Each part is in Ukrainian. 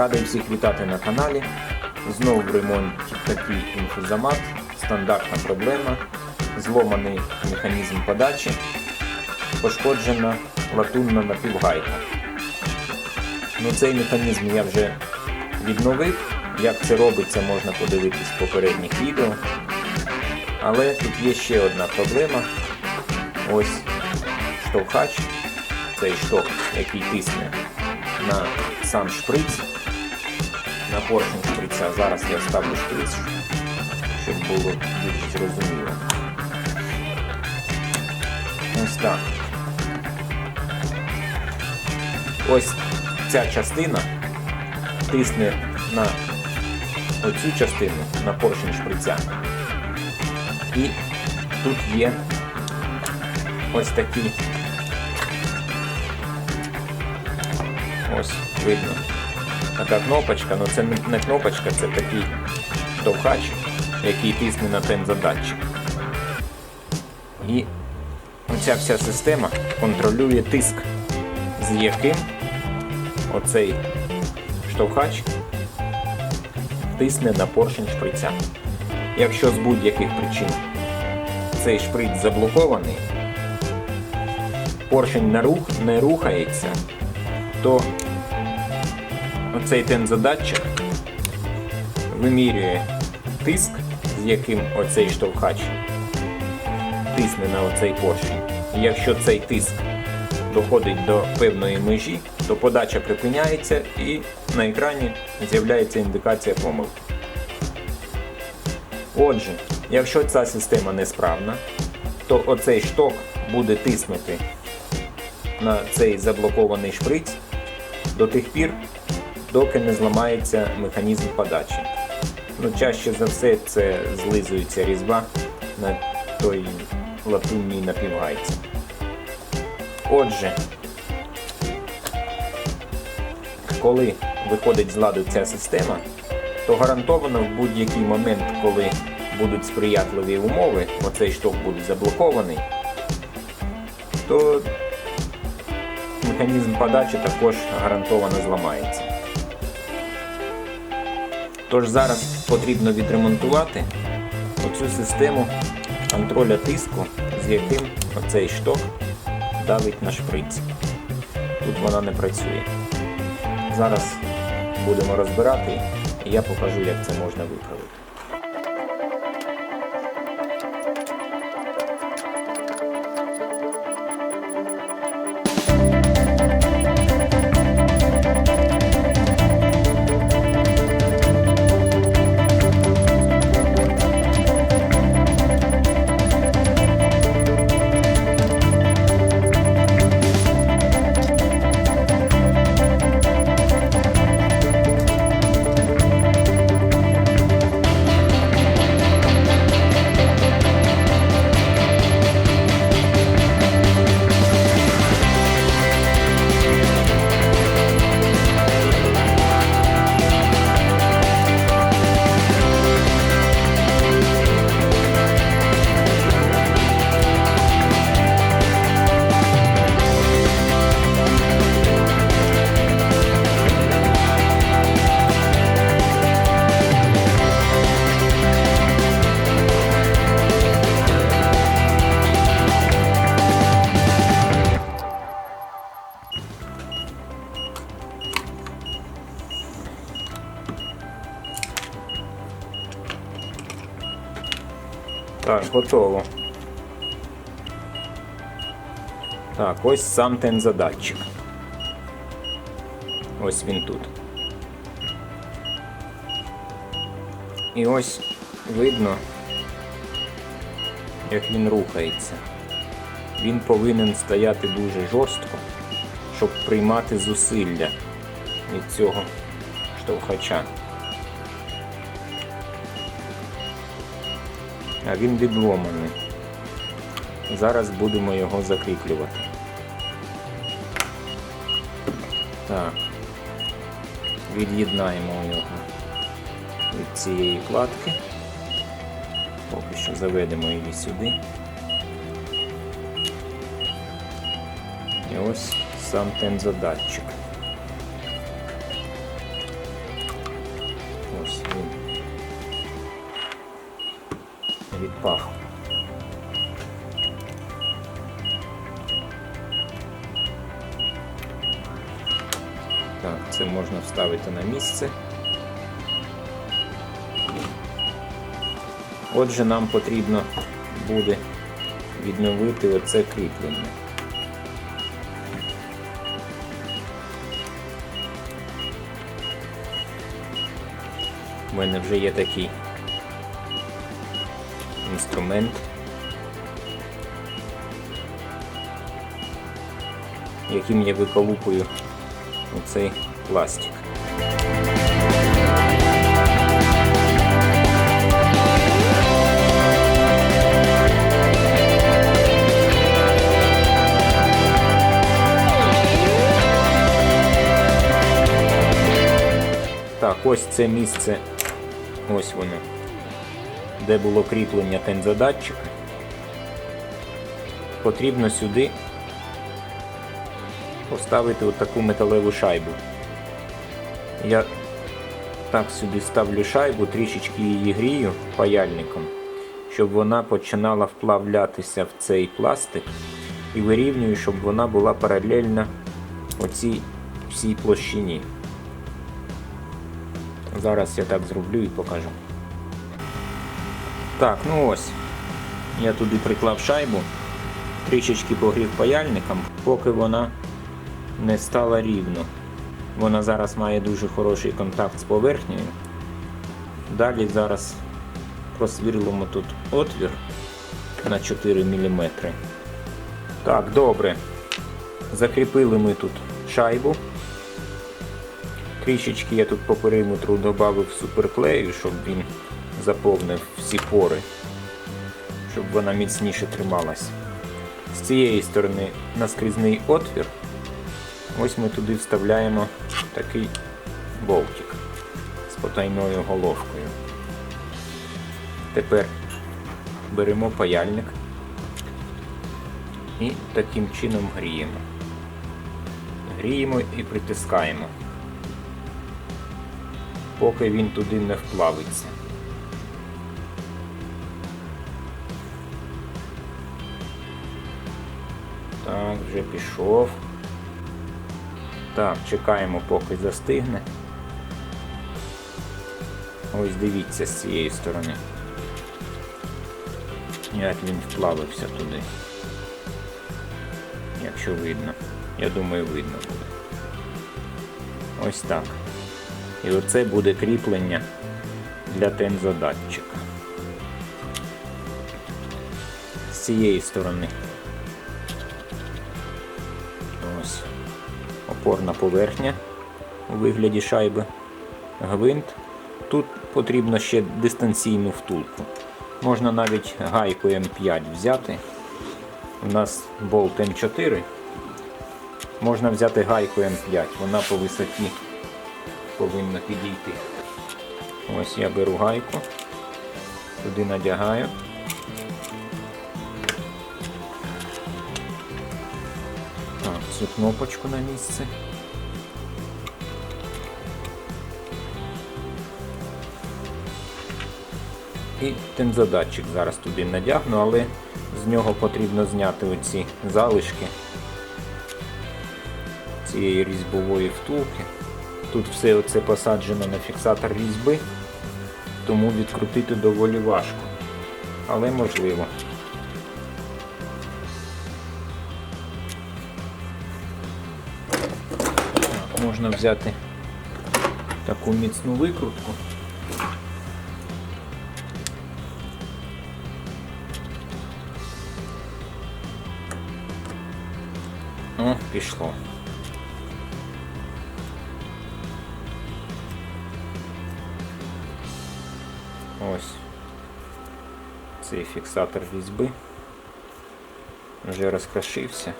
Радий всіх вітати на каналі. Знову в ремонті такий інфузомат, стандартна проблема, зломаний механізм подачі, пошкоджена латунна напівгайка. Ну, цей механізм я вже відновив. Як це робиться, можна подивитись в попередніх відео. Але тут є ще одна проблема. Ось штовхач, цей шток, який тисне на сам шприц, на поршень шприця. Зараз я ставлю шприц, щоб було більш зрозуміло. Ось так. Ось ця частина тисне на оцю частину, на поршень шприця. І тут є ось такі ось видно. Така кнопочка, ну це не кнопочка, це такий штовхач, який тисне на тензодатчик. І оця вся система контролює тиск, з яким оцей штовхач тисне на поршень шприця. Якщо з будь-яких причин цей шприц заблокований, поршень не, рух, не рухається, то оцей тензодатчик вимірює тиск, з яким оцей штовхач тисне на оцей поршень. І якщо цей тиск доходить до певної межі, то подача припиняється і на екрані з'являється індикація помилки. Отже, якщо ця система несправна, то оцей шток буде тиснути на цей заблокований шприц до тих пір, доки не зламається механізм подачі. Ну, Чаще за все це злизується різьба на той латунній напівгайці. Отже, коли виходить з ладу ця система, то гарантовано в будь-який момент, коли будуть сприятливі умови, оцей шток буде заблокований, то механізм подачі також гарантовано зламається. Тож зараз потрібно відремонтувати оцю систему контроля тиску, з яким оцей шток давить на шприц. Тут вона не працює. Зараз будемо розбирати і я покажу, як це можна виправити. Так, готово. Так, ось сам тензодатчик. Ось він тут. І ось видно, як він рухається. Він повинен стояти дуже жорстко, щоб приймати зусилля від цього штовхача. А він відломаний. Зараз будемо його закріплювати. Так, від'єднаємо його від цієї платки. Поки що заведемо її сюди. І ось сам тензодатчик. Ось він. Відпав. Так, це можна вставити на місце. Отже, нам потрібно буде відновити оце кріплення. У мене вже є такий інструмент, яким я виколупую оцей пластик. Так, ось це місце, ось воно, де було кріплення тензодатчика. Потрібно сюди поставити отаку металеву шайбу. Я так сюди ставлю шайбу, трішечки її грію паяльником, щоб вона починала вплавлятися в цей пластик і вирівнюю, щоб вона була паралельна оцій всій площині. Зараз я так зроблю і покажу. Так, ну ось. Я туди приклав шайбу, трішечки погрів паяльником, поки вона не стала рівно. Вона зараз має дуже хороший контакт з поверхнею. Далі зараз просвірлимо тут отвір на 4 мм. Так, добре. Закріпили ми тут шайбу. Трішечки я тут по периметру додав суперклею, щоб він заповнив всі пори, щоб вона міцніше трималась. З цієї сторони наскрізний отвір. Ось ми туди вставляємо такий болтик з потайною головкою. Тепер беремо паяльник і таким чином гріємо. Гріємо і притискаємо поки він туди не вплавиться. Так, вже пішов. Так, чекаємо, поки застигне. Ось дивіться з цієї сторони. Як він вплавився туди. Якщо видно. Я думаю, видно буде. Ось так. І оце буде кріплення для тензодатчика. З цієї сторони. Опорна поверхня у вигляді шайби, гвинт. Тут потрібно ще дистанційну втулку. Можна навіть гайку М5 взяти. У нас болт М4. Можна взяти гайку М5, вона по висоті повинна підійти. Ось я беру гайку, туди надягаю. Цю кнопочку на місце. І тензодатчик зараз туди надягну, але з нього потрібно зняти оці залишки цієї різьбової втулки. Тут все оце посаджено на фіксатор різьби, тому відкрутити доволі важко, але можливо. Можна взяти таку міцну викрутку. О, пішло. Ось цей фіксатор різьби вже розкрошився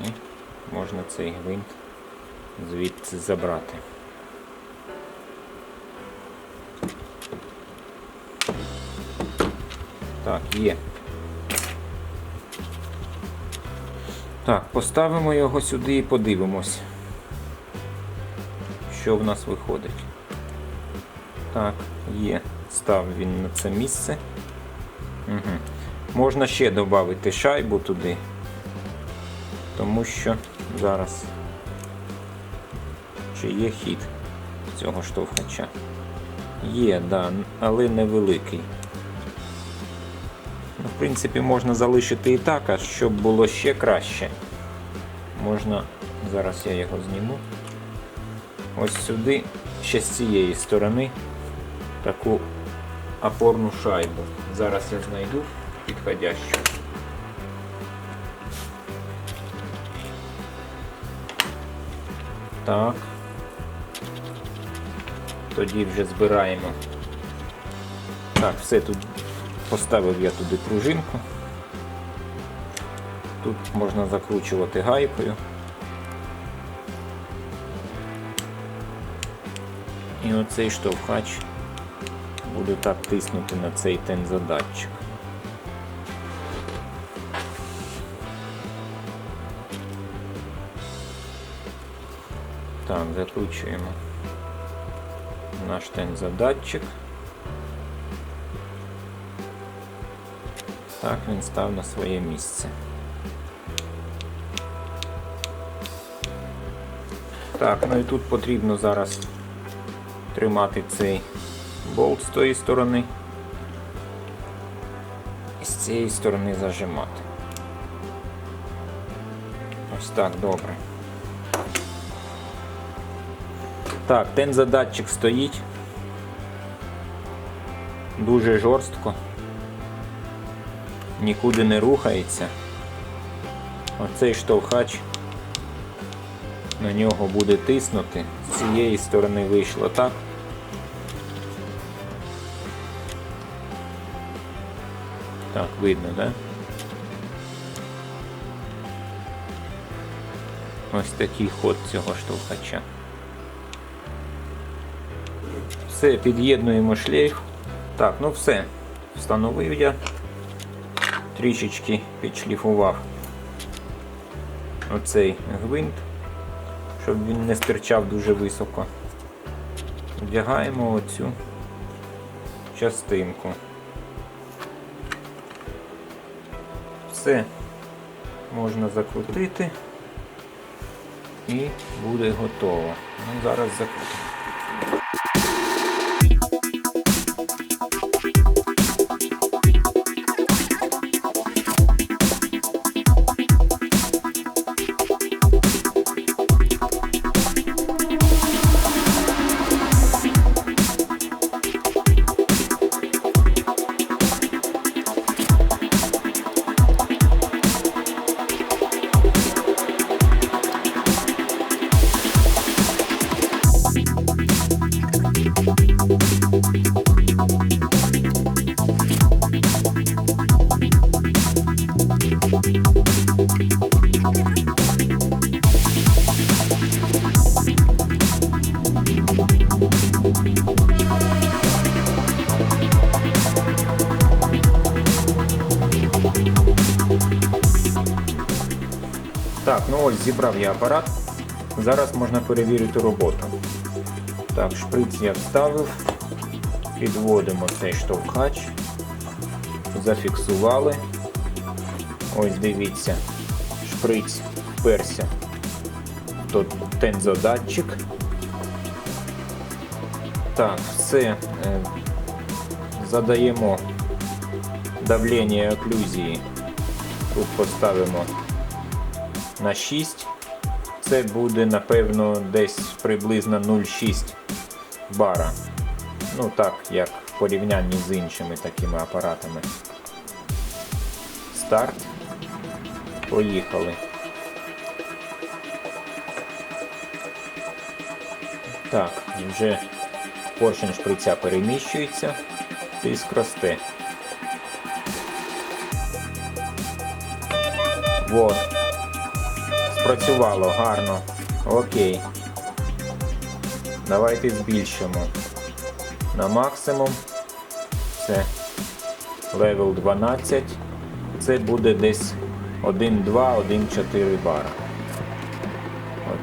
і можна цей гвинт звідси забрати. Так, є. Так, поставимо його сюди і подивимось, що в нас виходить. Так, є. Став він на це місце. Угу. Можна ще додати шайбу туди. Тому що зараз чи є хід цього штовхача. Є, да, але невеликий. Ну, в принципі, можна залишити і так, а щоб було ще краще. Можна, зараз я його зніму. Ось сюди, ще з цієї сторони, таку опорну шайбу. Зараз я знайду підходящу. Так. Тоді вже збираємо. Так, все тут поставив я туди пружинку. Тут можна закручувати гайкою. І оцей штовхач буде так тиснути на цей тензодатчик. Так, закручуємо наш тензодатчик. Так, він став на своє місце. Так, ну і тут потрібно зараз тримати цей болт з тої сторони і з цієї сторони зажимати. Ось так, добре. Так, тензодатчик стоїть. Дуже жорстко. Нікуди не рухається. Оцей штовхач на нього буде тиснути. З цієї сторони вийшло так. Так, видно, так? Да? Ось такий ход цього штовхача. Все, під'єднуємо шлейф. Так, ну все. Встановив я. Трішечки підшліфував оцей гвинт, щоб він не стирчав дуже високо. Вдягаємо оцю частинку. Все можна закрутити і буде готово. Ну, зараз закрутимо. Ось зібрав я апарат. Зараз можна перевірити роботу. Так, шприц я вставив. Підводимо цей штовхач. Зафіксували. Ось дивіться, шприц вперся. Тут тензодатчик. Так, все. Е, Задаємо давлення оклюзії. Тут поставимо на 6. Це буде, напевно, десь приблизно 0,6 бара. Ну так, як в порівнянні з іншими такими апаратами. Старт. Поїхали. Так, і вже поршень шприця переміщується, тиск росте. Вот. Працювало гарно. Окей. Давайте збільшимо на максимум. Це левел 12. Це буде десь 1,2, 1,4 бара.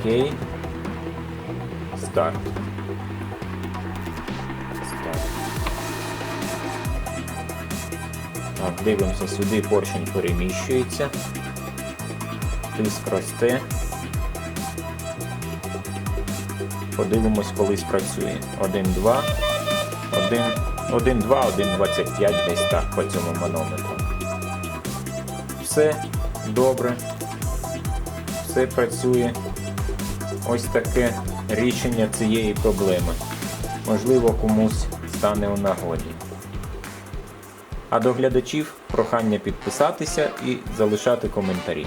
Окей. Старт. Старт. Так, дивимося сюди, поршень переміщується. Тиск росте. Подивимось, коли спрацює. 1, 2, 1, 1, 2, 1, 25, десь так по цьому манометру. Все добре. Все працює. Ось таке рішення цієї проблеми. Можливо, комусь стане у нагоді. А до глядачів прохання підписатися і залишати коментарі.